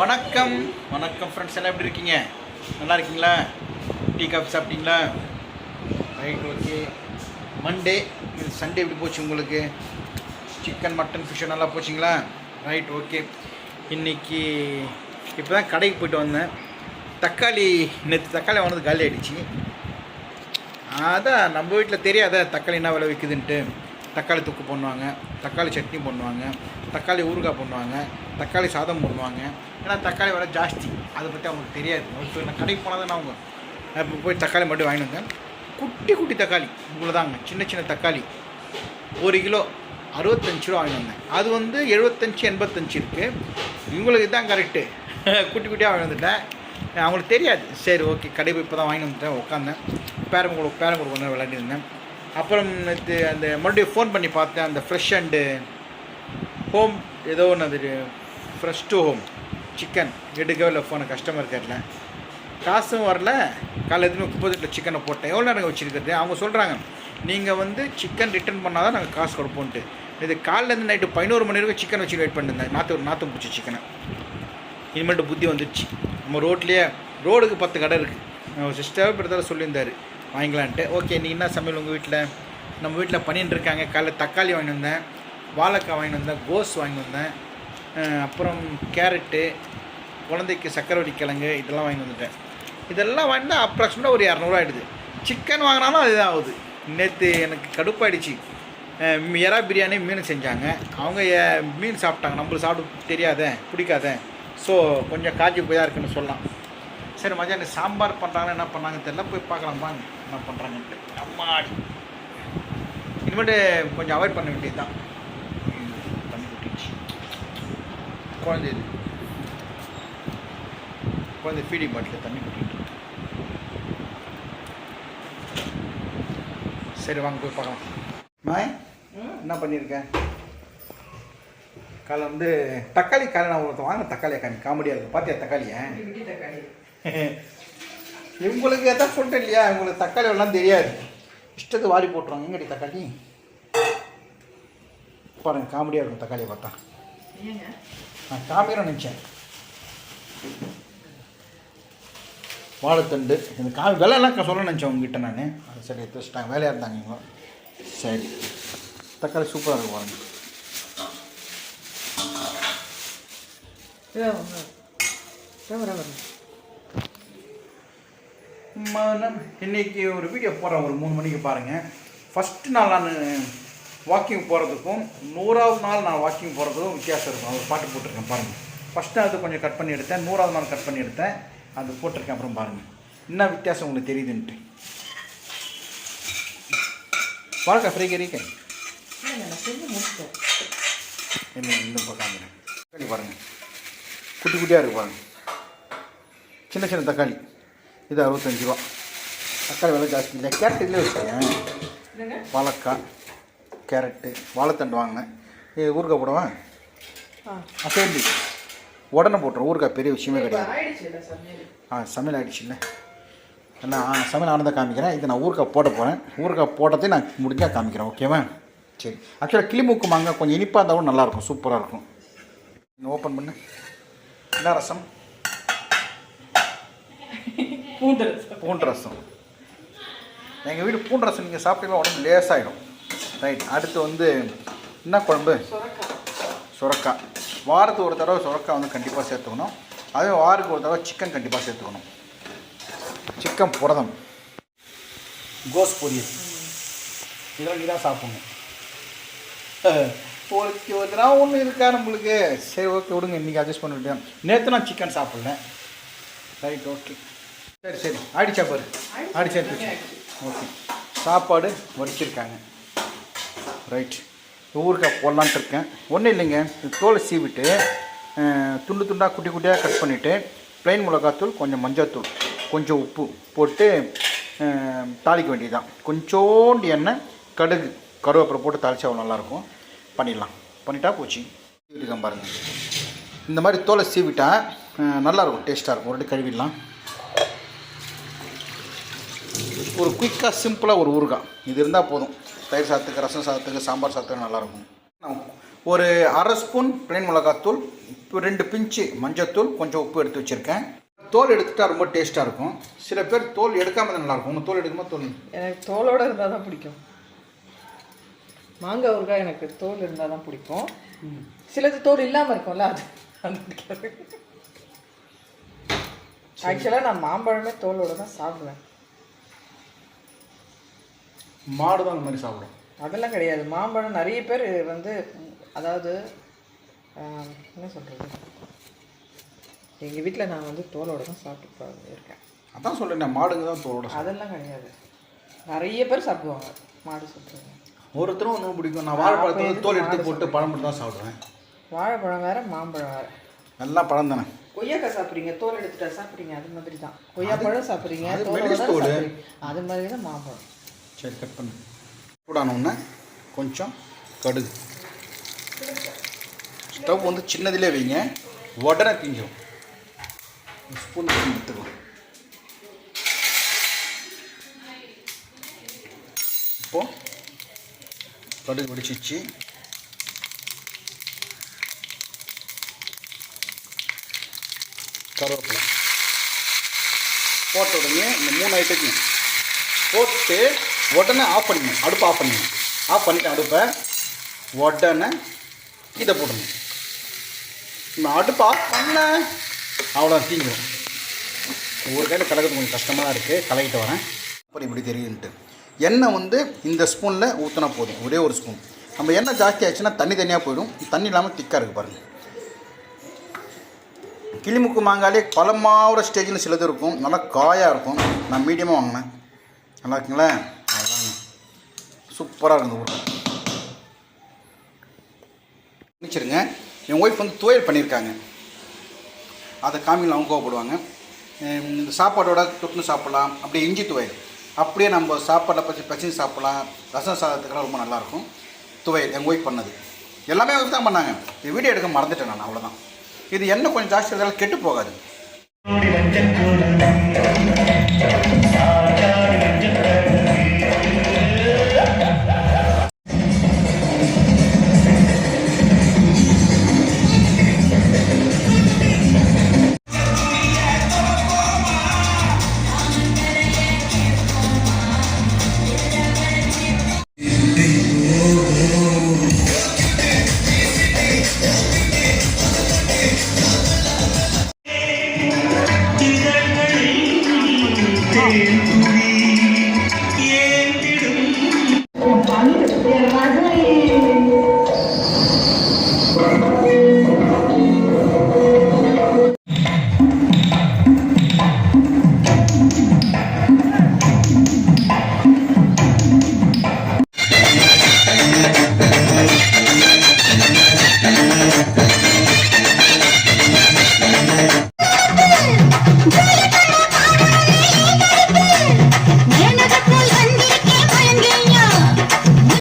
வணக்கம். வணக்கம் ஃப்ரெண்ட்ஸ் எல்லாம் எப்படி இருக்கீங்க? நல்லா இருக்கீங்களா? டீ காஃபி சாப்பிட்டீங்களா? Right okay. மண்டே இது சண்டே எப்படி போச்சு உங்களுக்கு? சிக்கன் மட்டன் ஃபிஷ் நல்லா போச்சுங்களா? ரைட் ஓகே இன்னைக்கு இப்போ தான் கடைக்கு போயிட்டு வந்தேன். தக்காளி நேற்று தக்காளி வாங்கினது காலி ஆகிடுச்சி அதான் நம்ம வீட்டில் தெரியாத தக்காளி என்ன விலை விற்குதுன்ட்டு தக்காளி தொக்கு பண்ணுவாங்க தக்காளி சட்னி பண்ணுவாங்க தக்காளி ஊறுகாய் பண்ணுவாங்க தக்காளி சாதம் பண்ணுவாங்க. ஏன்னா தக்காளி விலை ஜாஸ்தி. அதை பற்றி அவங்களுக்கு தெரியாது. இப்போ நான் கடைக்கு போனால் தான் அவங்க இப்போ போய் தக்காளி மட்டும் வாங்கிட்டு வந்தேன். குட்டி குட்டி தக்காளி. இவ்வளோ தாங்க சின்ன சின்ன தக்காளி. ஒரு கிலோ அறுபத்தஞ்சு ரூபா வாங்கி வந்தேன். அது வந்து எழுபத்தஞ்சு எண்பத்தஞ்சு இருக்குது இவங்களுக்கு இதுதான் கரெக்டு குட்டி குட்டியாக வாங்கி வந்துட்டேன். அவங்களுக்கு தெரியாது. சரி ஓகே கடை போய் இப்போ தான் வாங்கி வந்துட்டேன். உட்காந்தேன் பேரம் கூட கொண்டு கூட கொஞ்சம் விளையாடிருந்தேன் அப்புறம் நேற்று அந்த மறுபடியும் ஃபோன் பண்ணி பார்த்தேன் அந்த ஃப்ரெஷ் அண்டு ஹோம் ஏதோ ஒன்று அது ஃப்ரெஷ் டு ஹோம் சிக்கன் எடுக்கவே இல்லை ஃபோனை கஸ்டமர் கேட்டில் காசும் வரல. காலையில் எதுவுமே முப்பது சிக்கனை போட்டேன். எவ்வளோ நேரம் வச்சுருக்கிறது? அவங்க சொல்கிறாங்க நீங்கள் வந்து சிக்கன் ரிட்டர்ன் பண்ணால் தான் நாங்கள் காசு கொடுப்போன்ட்டு இது காலையிலேருந்து நைட்டு பதினோரு மணி வரைக்கும் சிக்கன் வச்சு வெயிட் பண்ணிருந்தேன் நாற்று நாற்று பிடிச்சி சிக்கனை இனிமேட்டு புத்தி வந்துடுச்சு நம்ம ரோட்லேயே ரோடுக்கு பத்து கடை இருக்குது சிஸ்டர் பிரதர் சொல்லியிருந்தார் வாங்கிக்கலான்ட்டு. ஓகே நீ என்ன சமையல் உங்கள் வீட்டில் நம்ம வீட்டில் பண்ணிட்டு இருக்காங்க. காலைல தக்காளி வாங்கி வந்தேன். வாழைக்காய் வாங்கி வந்தேன். கோஸ் வாங்கி வந்தேன். அப்புறம் கேரட்டு குழந்தைக்கு சக்கரவள்ளி கிழங்கு இதெல்லாம் வாங்கி வந்துட்டேன். இதெல்லாம் வாங்கினா அப்ராக்சிமேட்டாக ஒரு இரநூறுவா ஆயிடுது. சிக்கன் வாங்கினாலும் அதுதான் ஆகுது நேற்று எனக்கு கடுப்பாயிடுச்சு. அஹ் எறா பிரியாணி மீன் செஞ்சாங்க. அவங்க மீன் சாப்பிட்டாங்க. நம்மளுக்கு சாப்பிட தெரியாத பிடிக்காத. ஸோ கொஞ்சம் காய்ச்சி போய் தான் இருக்குன்னு சொல்லலாம். சரி மதியானம் சாம்பார் பண்ணுறாங்க என்ன பண்ணாங்க தெரியல போய் பார்க்கலாம் வாங்க. என்ன பண்ணுறாங்கன்ட்டு அம்மாடி இனிமேட்டு கொஞ்சம் அவாய்ட் பண்ண வேண்டியது தான் தண்ணி கொட்டிடுச்சு குழந்தை இது. குழந்தை ஃபீடிங் பாட்டில் தண்ணி கொட்டிட்டு சரி வாங்க போய் பார்க்கலாம். மாய் என்ன பண்ணியிருக்கேன் காலை வந்து தக்காளி காலை நான் ஒருத்தன் வாங்க தக்காளியை காமி காமெடியாக இருக்குது பார்த்தியா தக்காளியை? இவங்களுக்கு எதாவது சொல்லிட்டேன் இல்லையா? இவங்களுக்கு தக்காளி எல்லாம் தெரியாது. இஷ்டத்துக்கு வாரி போட்டுருவாங்க. எங்கடி தக்காளி? பாருங்க காமெடியாக இருக்கும் தக்காளியை பார்த்தா. நான் காமிக்கிறேன் நினச்சேன். வாழைத்தண்டு. இந்த கா விலையெல்லாம் சொல்ல நினச்சேன் உங்ககிட்ட நான். அது சரி எடுத்து வச்சுட்டாங்க. வேலையாக இருந்தாங்க சரி. தக்காளி சூப்பராக இருக்கும் பாருங்க. மனம். இன்னைக்கு ஒரு வீடியோ போகிறேன் ஒரு மூணு மணிக்கு பாருங்கள் ஃபஸ்ட்டு நாள் நான் வாக்கிங் போகிறதுக்கும் நூறாவது நாள் நான் வாக்கிங் போகிறதுக்கும் வித்தியாசம் இருக்கும். அவர் பாட்டு போட்டிருக்கேன் பாருங்கள் ஃபஸ்ட் நாள் அது கொஞ்சம் கட் பண்ணி எடுத்தேன். நூறாவது நாள் கட் பண்ணி எடுத்தேன். அது போட்டிருக்கேன் அப்புறம் பாருங்கள் என்ன வித்தியாசம் உங்களுக்கு தெரியுதுன்ட்டு. வாழ்க்கை ஃப்ரீ கறிக்கை என்ன இந்த பக்கம் பாருங்கள் குட்டி குட்டியாக இருக்குது பாருங்கள் சின்ன சின்ன தக்காளி. இது அறுபத்தஞ்சு ரூபா. தக்காளி விலை ஜாஸ்தி இல்லை. கேரட் இதில் வச்சுக்கேன் வாழைக்காய் கேரட்டு வாழைத்தண்டு வாங்கினேன். இது ஊறுகாய் போடவா? அசேந்தி உடனே போட்டுரும் ஊறுகாய் பெரிய விஷயமே கிடையாது. ஆ சமையல் ஆகிடுச்சு இல்லை. நான் சமையல் ஆனதை காமிக்கிறேன். இது நான் ஊறுகாய் போட போகிறேன் ஊறுகாய் போட்டதே நான் முடிஞ்சால் காமிக்கிறேன் ஓகேவா? சரி. ஆக்சுவலாக கிளிமூக்கு மாங்காய் கொஞ்சம் இனிப்பாக இருந்தால் கூட நல்லாயிருக்கும் சூப்பராக இருக்கும். ஓப்பன் பண்ணு. என்ன ரசம்? பூண்டு ரசம். எங்கள் வீடு பூண்டு ரசம் நீங்கள் சாப்பிட்டீங்கன்னா உடம்பு லேசாகிடும் ரைட் அடுத்து வந்து என்ன குழம்பு? சுரக்காய் வாரத்துக்கு ஒரு தடவை சுரக்காய் வந்து கண்டிப்பாக சேர்த்துக்கணும். அதே வாரத்துக்கு ஒரு தடவை சிக்கன் கண்டிப்பாக சேர்த்துக்கணும். சிக்கன் புரதம். கோஸ் பொரியல். இதெல்லாம் நீ தான் சாப்பிடணும் ஓகே ஓகே ஒன்று இருக்கா நம்மளுக்கு? சரி ஓகே விடுங்க. இன்றைக்கி அட்ஜஸ்ட் பண்ணிவிட்டேன் நேற்று நான் சிக்கன் சாப்பிட்ல. ரைட் ஓகே சரி சரி. ஆடிச்சா பாரு. ஆடிச்சா ஓகே. சாப்பாடு வடிச்சிருக்காங்க. ரைட். ஊறுகாய் போடலான்ட்டு இருக்கேன். ஒன்றும் இல்லைங்க. தோலை சீவிட்டு துண்டு துண்டாக குட்டி குட்டியாக கட் பண்ணிவிட்டு ப்ளைன் மிளகாத்தூள் கொஞ்சம் மஞ்சள்தூள் கொஞ்சம் உப்பு போட்டு தாளிக்க வேண்டியதுதான். கொஞ்சோண்டு எண்ணெய் கடுகு கருவேப்பிலை போட்டு தாளிச்சா அவ்வளோ நல்லாயிருக்கும். பண்ணிடலாம். பண்ணிட்டா போச்சு. சீவிட்டுக்கேன் பாருங்கள் இந்த மாதிரி தோலை சீவிட்டா அஹ், நல்லாயிருக்கும். டேஸ்ட்டாக இருக்கும். ஒரு கழுவிடலாம். ஒரு குயிக்காக சிம்பிளாக ஒரு ஊறுகாய். இது இருந்தால் போதும். தயிர் சாதத்துக்கு ரசம் சாதத்துக்கு சாம்பார் சாதத்துக்கு நல்லாயிருக்கும். நான் ஒரு அரை ஸ்பூன் பிளைன் மிளகாத்தூள் இப்போ ரெண்டு பிஞ்சு மஞ்சத்தூள் கொஞ்சம் உப்பு எடுத்து வச்சுருக்கேன். தோல் எடுத்துட்டா ரொம்ப டேஸ்ட்டாக இருக்கும். சில பேர் தோல் எடுக்காமல் தான் நல்லாயிருக்கும். உங்கள் தோல் எடுக்கும்போது தோல் எனக்கு தோலோட இருந்தால் தான் பிடிக்கும். மாங்காய் ஊறுகாய் எனக்கு தோல் இருந்தால் தான் பிடிக்கும். சிலது தோல் இல்லாமல் இருக்கும்ல அது அது ஆக்சுவலாக நான் மாம்பழமே தோலோட தான் சாப்பிடுவேன். மாடு தான் அந்த மாதிரி சாப்பிடும். அதெல்லாம் கிடையாது. மாம்பழம் நிறைய பேர் வந்து அதாவது என்ன சொல்கிறது எங்கள் வீட்டில் நான் வந்து தோலோட தான் சாப்பிட்டு இருக்கேன். அதான் சொல்கிறேன் மாடுங்க தான் தோலோட. அதெல்லாம் கிடையாது. நிறைய பேர் சாப்பிடுவாங்க மாடு சாப்பிடுவாங்க ஒருத்தரும் ஒன்று பிடிக்கும். நான் வாழைப்பழத்தை வந்து தோல் எடுத்து போட்டு பழம் மட்டும் தான் சாப்பிடுவேன். வாழைப்பழம் வேற மாம்பழம் வேற. எல்லாம் பழம் தானே? கொய்யாக்காய் சாப்பிட்றீங்க தோல் எடுத்துட்டா சாப்பிட்றீங்க அது மாதிரி தான். கொய்யாப்பழம். சாப்பிட்றீங்க. அது மாதிரி தான் மாம்பழம். சரி கட் பண்ணு. சூடான கொஞ்சம் கடுகு. ஸ்டவ் வந்து சின்னதிலே வைங்க. உடனே தீஞ்சிடும் ஸ்பூன் எடுத்துக்கலாம் இப்போ கடுகு வெடிச்சிச்சு. கருவேப்பிலை. போட்ட உடனே இந்த மூணு ஐட்டத்தையும் போட்டு உடனே ஆஃப் பண்ணிக்கணும். அடுப்பை ஆஃப் பண்ணிக்கணும். ஆஃப் பண்ணிட்டேன் அடுப்பை உடனே இதை போடணும் நான் அடுப்பை ஆஃப் பண்ண அவ்வளோ தீஞ்சிடும் ஒரு கையில் கலக்கிறது கொஞ்சம் கஷ்டமாக தான் இருக்குது கலக்கிட்டு வரேன். அப்படி இப்படி தெரியுன்ட்டு. எண்ணெய் வந்து இந்த ஸ்பூனில் ஊற்றினா போதும். ஒரே ஒரு ஸ்பூன். நம்ம எண்ணெய் ஜாஸ்தி ஆச்சுன்னா தண்ணி தனியாக போயிடும். தண்ணி இல்லாமல் திக்காக இருக்குது பாருங்கள் கிளிமுக்கு மாங்காலே பழமாவோட ஸ்டேஜில் சிலது இருக்கும். நல்லா காயாக இருக்கும். நான் மீடியமாக வாங்கினேன். நல்லா இருக்குங்களேன் சூப்பராக சூப்பராக இருந்தது ஊரில் மன்னிச்சிருங்க என் ஒய்ஃப் வந்து துவையல் பண்ணியிருக்காங்க அதை காமியில் அவங்க கோவப்படுவாங்க. இந்த சாப்பாடோட தொட்டுன்னு சாப்பிட்லாம். அப்படியே இஞ்சி துவையல். அப்படியே நம்ம சாப்பாடை பற்றி பச்சை சாப்பிட்லாம். ரசம் சாதத்துக்கெல்லாம் ரொம்ப நல்லாயிருக்கும். துவையல் எங்கள் ஒய்ஃப் பண்ணது. எல்லாமே அவங்க தான் பண்ணாங்க. இந்த வீடியோ எடுக்க மறந்துட்டேன் நான் அவ்வளோதான் இது எண்ணெய் கொஞ்சம் ஜாஸ்தி இருந்தாலும் கெட்டு போகாது.